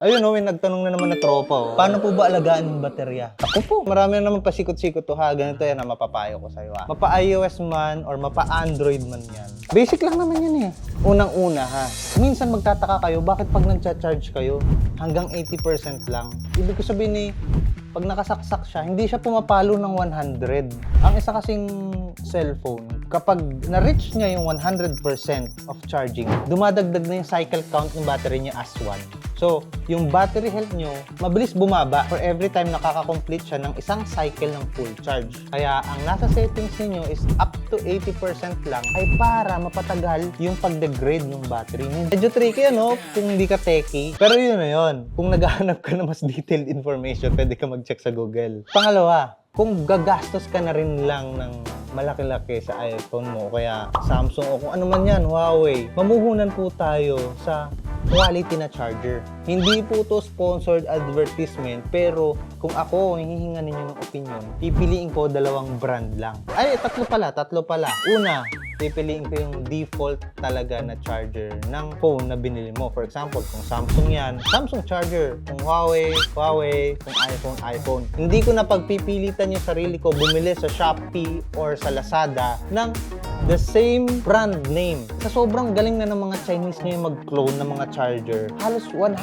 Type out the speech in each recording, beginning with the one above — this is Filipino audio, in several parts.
Ayun oh, may nagtanong na naman na tropa oh. Paano po ba alagaan yung baterya? Ako po, marami na naman pasikot-sikot to ha. Ganito yan na mapapayo ko sa'yo ha. Mapa iOS man or mapa Android man yan. Basic lang naman yan eh. Unang-una ha. Minsan magtataka kayo, bakit pag nagcha-charge kayo, hanggang 80% lang. Ibig ko sabihin eh, pag nakasaksak siya, hindi siya pumapalo ng 100. Ang isa kasing cellphone, kapag na-reach niya yung 100% of charging, dumadagdag na yung cycle count ng battery niya as 1. So, yung battery health nyo, mabilis bumaba for every time nakaka-complete siya ng isang cycle ng full charge. Kaya ang nasa settings niyo is up to 80% lang ay para mapatagal yung pag-degrade ng battery mo. Medyo tricky ano kung hindi ka techie. Pero yun na yun. Kung naghahanap ka na mas detailed information, pwede ka mag-check sa Google. Pangalawa, kung gagastos ka na rin lang ng malaki-laki sa iPhone mo, kaya Samsung o kung ano man yan, Huawei, mamuhunan po tayo sa quality na charger. Hindi po to sponsored advertisement, pero kung ako hihinga ninyo ng opinion, pipiliin ko dalawang brand lang. Ay, tatlo pala, tatlo pala. Una, pipiliin ko yung default talaga na charger ng phone na binili mo. For example, kung Samsung yan, Samsung charger. Kung Huawei, Huawei. Kung iPhone, iPhone. Hindi ko na pagpipilitan yung sarili ko bumili sa Shopee or sa Lazada ng the same brand name. Sa sobrang galing na ng mga Chinese ngayon mag-clone ng mga charger, halos 100%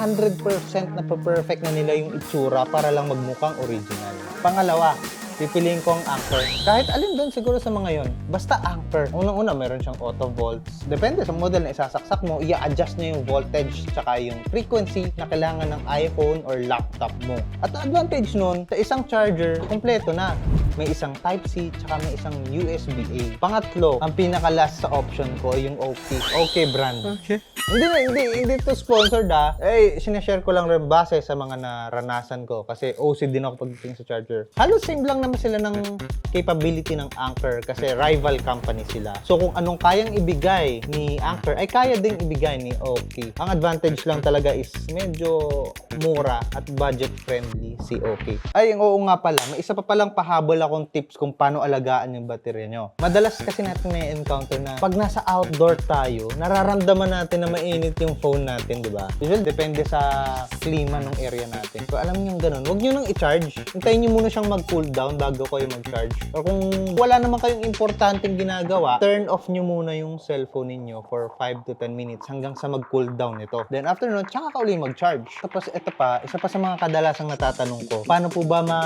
na perfect na nila yung itsura para lang magmukhang original. Pangalawa, pipiliin ko ang Anchor. Kahit alin doon siguro sa mga yon, basta Anchor. Unang-una, meron siyang auto volts. Depende sa model na isasaksak mo, i-adjust niya yung voltage tsaka yung frequency na kailangan ng iPhone or laptop mo. At ang advantage nun, sa isang charger, kompleto na. May isang Type-C tsaka may isang USB-A. Pangatlo, ang pinaka-last sa option ko, yung OK. OK brand. Okay. Hindi na, hindi, hindi to sponsored ah. Eh, sinashare ko lang rin base sa mga naranasan ko kasi OC din ako pagdating sa charger. Halos same lang naman sila ng capability ng Anchor kasi rival company sila. So kung anong kayang ibigay ni Anchor ay kaya ding ibigay ni OK. Ang advantage lang talaga is medyo mura at budget friendly si OK. Ay, oo nga pala, may isa pa palang pahabol akong tips kung paano alagaan yung baterya nyo. Madalas kasi natin may encounter na pag nasa outdoor tayo, nararamdaman natin na mainit yung phone natin, di ba? Usually, depende sa klima ng area natin. So, alam niyo yung ganun, huwag niyo nang i-charge. Hintayin niyo muna siyang mag-cool down bago kayo mag-charge. Or kung wala naman kayong importanteng ginagawa, turn off niyo muna yung cellphone ninyo for 5 to 10 minutes hanggang sa mag-cool down ito. Then after nun, tsaka ka uli mag-charge. Tapos ito pa, isa pa sa mga kadalasang natatanong ko, paano po ba ma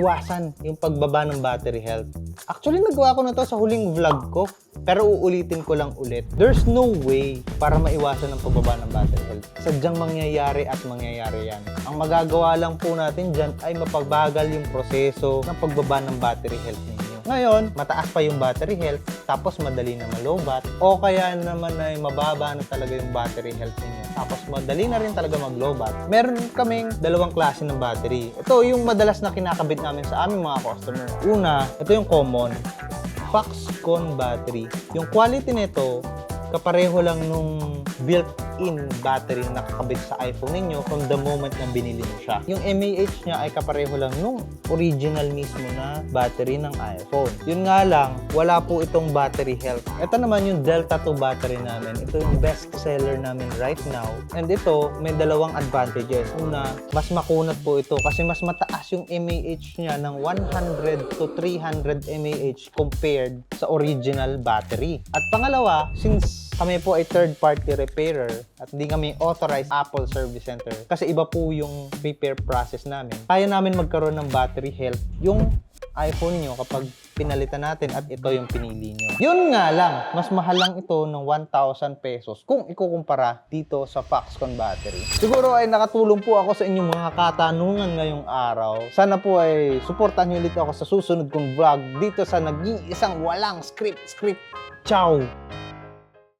maiwasan yung pagbaba ng battery health. Actually, nagawa ko na to sa huling vlog ko, pero uulitin ko lang ulit. There's no way para maiwasan ang pagbaba ng battery health. Sadyang mangyayari at mangyayari yan. Ang magagawa lang po natin dyan ay mapabagal yung proseso ng pagbaba ng battery health ninyo. Ngayon, mataas pa yung battery health, tapos madali na malobat, o kaya naman ay mababa na talaga yung battery health ninyo, tapos madali na rin talaga maglobat. Meron kaming dalawang klase ng battery. Ito yung madalas na kinakabit namin sa aming mga customer. Una, ito yung common, Foxconn battery. Yung quality nito, kapareho lang nung built-in battery na nakakabit sa iPhone ninyo from the moment na binili mo siya. Yung MAH niya ay kapareho lang nung original mismo na battery ng iPhone. Yun nga lang, wala po itong battery health. Ito naman yung Delta 2 battery namin. Ito yung best seller namin right now. And ito, may dalawang advantages. Una, mas makunat po ito kasi mas mataas yung MAH niya ng 100 to 300 MAH compared sa original battery. At pangalawa, since kami po ay third-party repairer at hindi kami authorized Apple Service Center kasi iba po yung repair process namin. Kaya namin magkaroon ng battery health yung iPhone niyo kapag pinalitan natin at ito yung pinili nyo. Yun nga lang, mas mahal lang ito ng 1,000 pesos kung ikukumpara dito sa Foxconn battery. Siguro ay nakatulong po ako sa inyong mga katanungan ngayong araw. Sana po ay suportahan niyo ulit ako sa susunod kong vlog dito sa nag-iisang walang script script. Ciao!